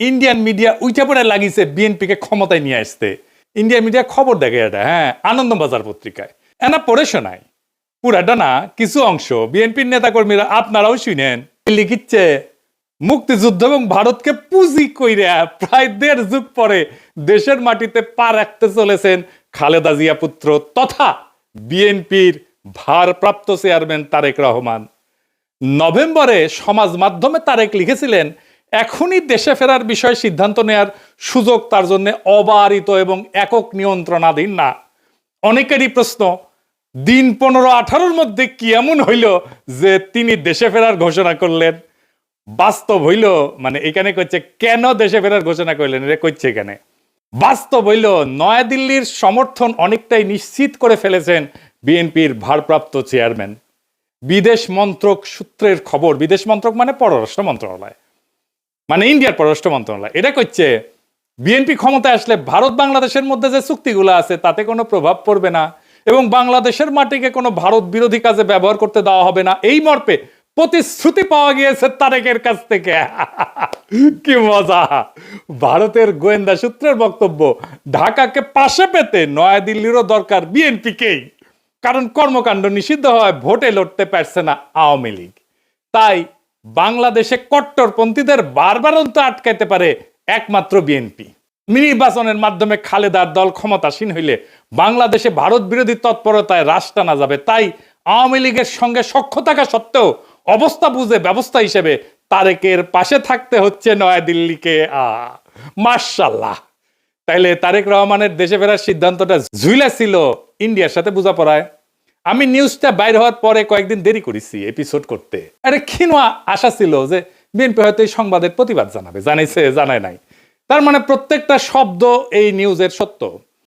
Indian media উইটা পড়ে লাগিয়েছে বিএনপিকে ক্ষমতায় নিয়ে আসতে। ইন্ডিয়ান মিডিয়া খবর দেখে এটা হ্যাঁ আনন্দবাজার পত্রিকায়। এনা পড়ে শোনায় পুরাটা না কিছু অংশ বিএনপির নেতাকর্মীরা আপনারাও শুনেন লিখিচ্ছে, মুক্তিযুদ্ধ এবং ভারতকে পুঁজি কইরা প্রায় দেড় যুগ পরে দেশের মাটিতে পা রাখতে চলেছেন খালেদা জিয়া পুত্র তথা বিএনপির ভারপ্রাপ্ত চেয়ারম্যান তারেক রহমান। নভেম্বরে সমাজ মাধ্যমে তারেক লিখেছিলেন এখনই দেশে ফেরার বিষয়ে সিদ্ধান্ত নেয়ার সুযোগ তার জন্য অবারিত এবং একক নিয়ন্ত্রণাধীন না। অনেকেরই প্রশ্ন, দিন পনেরো আঠারোর মধ্যে কি এমন হইল যে তিনি দেশে ফেরার ঘোষণা করলেন? বাস্তব হইল মানে এখানে কইছে, কেন দেশে ফেরার ঘোষণা করলেন? এটা কইছে এখানে, বাস্তব হইল, নয়াদিল্লির সমর্থন অনেকটাই নিশ্চিত করে ফেলেছেন বিএনপির ভারপ্রাপ্ত চেয়ারম্যান। বিদেশ মন্ত্রক সূত্রের খবর, বিদেশ মন্ত্রক মানে পররাষ্ট্র মন্ত্রণালয়। মানে ইন্ডিয়ার পররাষ্ট্র মন্ত্রণালয়। এটা করছে বিএনপি ক্ষমতায় আসলে ভারত বাংলাদেশের মধ্যে যে চুক্তিগুলো আছে, তাতে কোনো প্রভাব পড়বে না এবং বাংলাদেশের মাটিকে কোনো ভারত বিরোধী কাজে ব্যবহার করতে দেওয়া হবে না। এই মর্পে প্রতিশ্রুতি পাওয়া গিয়েছে তারেকের কাছ থেকে। কি মজা! ভারতের গোয়েন্দা সূত্রের বক্তব্য, ঢাকাকে পাশে পেতে নয়াদিল্লিরও দরকার বিএনপিকেই কারণ কর্মকাণ্ড নিষিদ্ধ হয় ভোটে লড়তে পারছে না আওয়ামী লীগ। তাই বাংলাদেশে কট্টরপন্থীদের বারবারন্ত আটকাইতে পারে একমাত্র বিএনপি। নির্বাচনের মাধ্যমে খালেদার দল ক্ষমতাসীন হইলে বাংলাদেশে ভারত বিরোধী তৎপরতায় রাশ টানা যাবে। তাই আওয়ামী লীগের সঙ্গে সখ্য থাকা সত্ত্বেও অবস্থা বুঝে ব্যবস্থা হিসেবে তারেকের পাশে থাকতে হচ্ছে নয়াদিল্লিকে। আ মার্শাল্লাহ তাইলে তারেক রহমানের দেশে ফেরার সিদ্ধান্তটা ঝুইলা ছিল ইন্ডিয়ার সাথে বোঝাপড়ায়। আমি নিউজটা বাইর হওয়ার পরে কয়েকদিন দেরি করেছি এপিসোড করতে। আরে ক্ষীণা আশা ছিল যে বিএনপি হয়তো এই সংবাদের প্রতিবাদ জানাবে। জানাইছে, জানায় নাই। তার মানে প্রত্যেকটা শব্দ এই নিউজের সত্য।